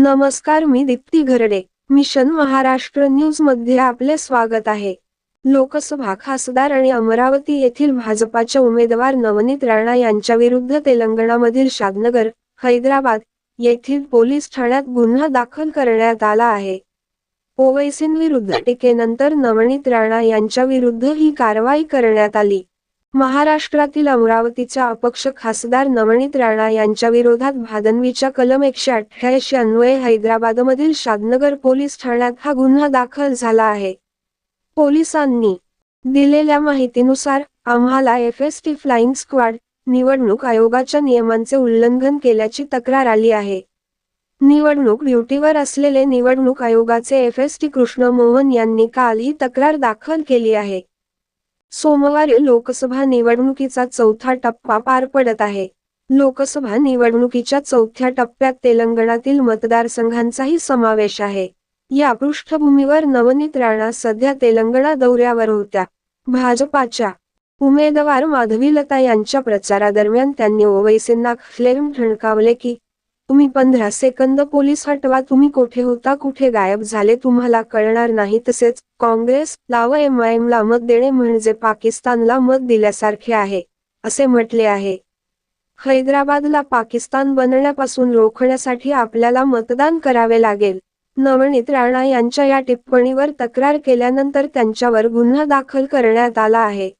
नमस्कार मी दीप्ती घरडे. मिशन महाराष्ट्र न्यूजमध्ये आपले स्वागत आहे. लोकसभा खासदार आणि अमरावती येथील भाजपाच्या उमेदवार नवनीत राणा यांच्या विरुद्ध तेलंगणामधील शादनगर हैदराबाद येथील पोलीस ठाण्यात गुन्हा दाखल करण्यात आला आहे. ओवैसींविरुद्ध टीकेनंतर नवनीत राणा यांच्या विरुद्ध ही कारवाई करण्यात आली. महाराष्ट्रातील अमरावतीच्या अपक्ष खासदार नवनीत राणा यांच्या विरोधात भादनवीच्या कलम एकशे अठ्ठ्याऐंशी अन्वये हैदराबादमधील शादनगर पोलीस ठाण्यात हा गुन्हा दाखल झाला आहे. पोलिसांनी दिलेल्या माहितीनुसार आम्हाला F S T flying squad निवडणूक आयोगाच्या नियमांचे उल्लंघन केल्याची तक्रार आली आहे. निवडणूक ड्युटीवर असलेले निवडणूक आयोगाचे F S T Krishna Mohan यांनी काल ही तक्रार दाखल केली आहे. सोमवारी लोकसभा निवडणुकीचा चौथा टप्पा पार पडत आहे. लोकसभा निवडणुकीच्या चौथ्या टप्प्यात तेलंगणातील मतदारसंघांचाही समावेश आहे. या पृष्ठभूमीवर नवनीत राणा सध्या तेलंगणा दौऱ्यावर होत्या. भाजपाच्या उमेदवार माधवीलता यांच्या प्रचारादरम्यान त्यांनी ओवैसींना फ्लेम ठणकावले की तुम्ही पंधरा सेकंद पोलीस हटवा. तुम्ही कोठे होता कुठे गायब झाले तुम्हाला कळणार नाही. तसेच काँग्रेस लाव एमआयएमला मत देणे म्हणजे पाकिस्तानला मत दिल्यासारखे आहे असे म्हटले आहे. हैदराबादला पाकिस्तान बनण्यापासून रोखण्यासाठी आपल्याला मतदान करावे लागेल. नवनीत राणा यांच्या या टिप्पणीवर तक्रार केल्यानंतर त्यांच्यावर गुन्हा दाखल करण्यात आला आहे.